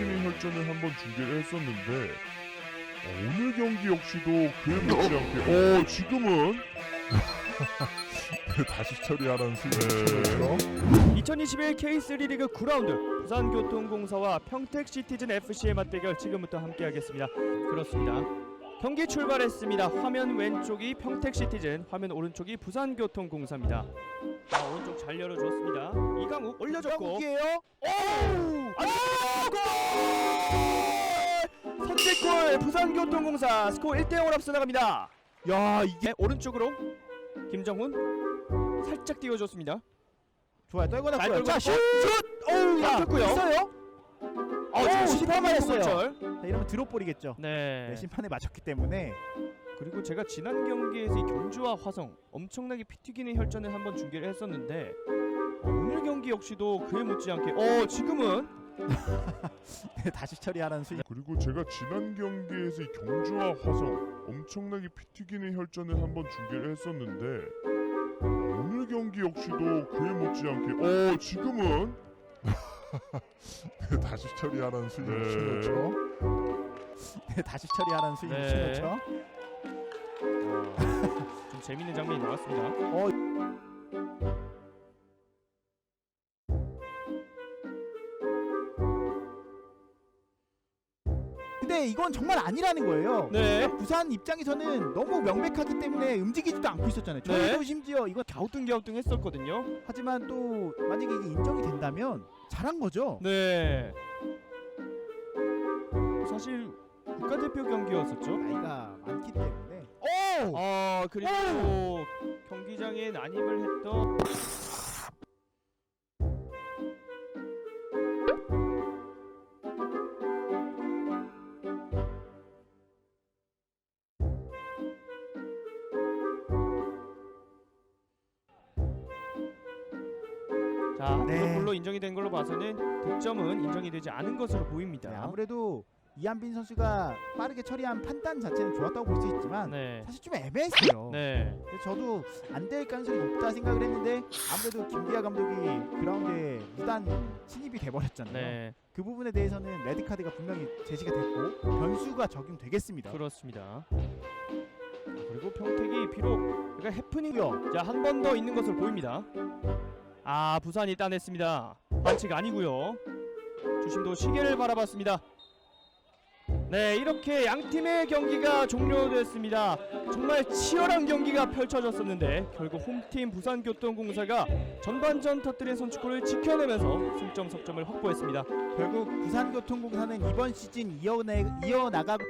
튀기는 혈전을 한번 중계를 했었는데 어, 오늘 경기 역시도 그에 못지않게 어 지금은 다시 처리하라는 수준이죠. 2021 K3 리그 9라운드 부산교통공사와 평택시티즌 FC의 맞대결 지금부터 함께하겠습니다. 그렇습니다. 경기 출발했습니다. 화면 왼쪽이 평택시티즌, 화면 오른쪽이 부산교통공사입니다. 자, 오른쪽 잘 열어줬습니다. 이강욱 올려줬고 이에요 골! 선제골 부산교통공사 스코어 1대 0으로 앞서 나갑니다. 야 이게 네, 오른쪽으로 김정훈 살짝 띄워줬습니다. 좋아요 떨고 자. 슛! 어우 야 됐고요. 있어요? 어, 오, 지금 심판만 했어요. 자, 이러면 드롭볼이겠죠 네. 네, 심판에 맞췄기 때문에 그리고 제가 지난 경기에서 이 경주와 화성 엄청나게 피 튀기는 혈전을 한번 중계를 했었는데 어, 오늘 경기 역시도 그에 못지않게 어 지금은 네, 다시 처리하라는 수준 그리고 제가 지난 경기에서 이 경주와 화성 엄청나게 피 튀기는 혈전을 한번 중계를 했었는데 어, 오늘 경기 역시도 그에 못지않게 어 지금은 다시 처리하라는 수준이죠. 네, 다시 처리하라는 수준 네. 그렇죠 좀 재밌는 장면이 나왔습니다. 어 근데 이건 정말 아니라는 거예요 네. 부산 입장에서는 너무 명백하기 때문에 움직이지도 않고 있었잖아요 네. 저희도 심지어 이거 갸우뚱갸우뚱 했었거든요. 하지만 또 만약에 이게 인정이 된다면 잘한 거죠 네. 사실 국가대표 경기였었죠. 나이가 많기 때문에 오! 아 그리고 경기장에 난입을 했던 자, 네. 드롭볼로 인정이 된 걸로 봐서는 득점은 인정이 되지 않은 것으로 보입니다. 네, 아무래도 이한빈 선수가 빠르게 처리한 판단 자체는 좋았다고 볼 수 있지만 네. 사실 좀 애매했어요. 네. 저도 안 될 가능성이 높다 생각을 했는데 아무래도 김기아 감독이 그라운드에 무단 침입이 돼버렸잖아요. 네. 그 부분에 대해서는 레드 카드가 분명히 제시가 됐고 변수가 적용되겠습니다. 그렇습니다. 자, 그리고 평택이 비록 그러니까 해프닝이요. 자, 한 번 더 있는 것으로 보입니다. 아, 부산이 따냈습니다. 반칙 아니고요. 주심도 시계를 바라봤습니다. 네, 이렇게 양 팀의 경기가 종료됐습니다. 정말 치열한 경기가 펼쳐졌었는데 결국 홈팀 부산교통공사가 전반전 터뜨린 선취골을 지켜내면서 승점 석점을 확보했습니다. 결국 부산교통공사는 이번 시즌 이어내, 이어나가고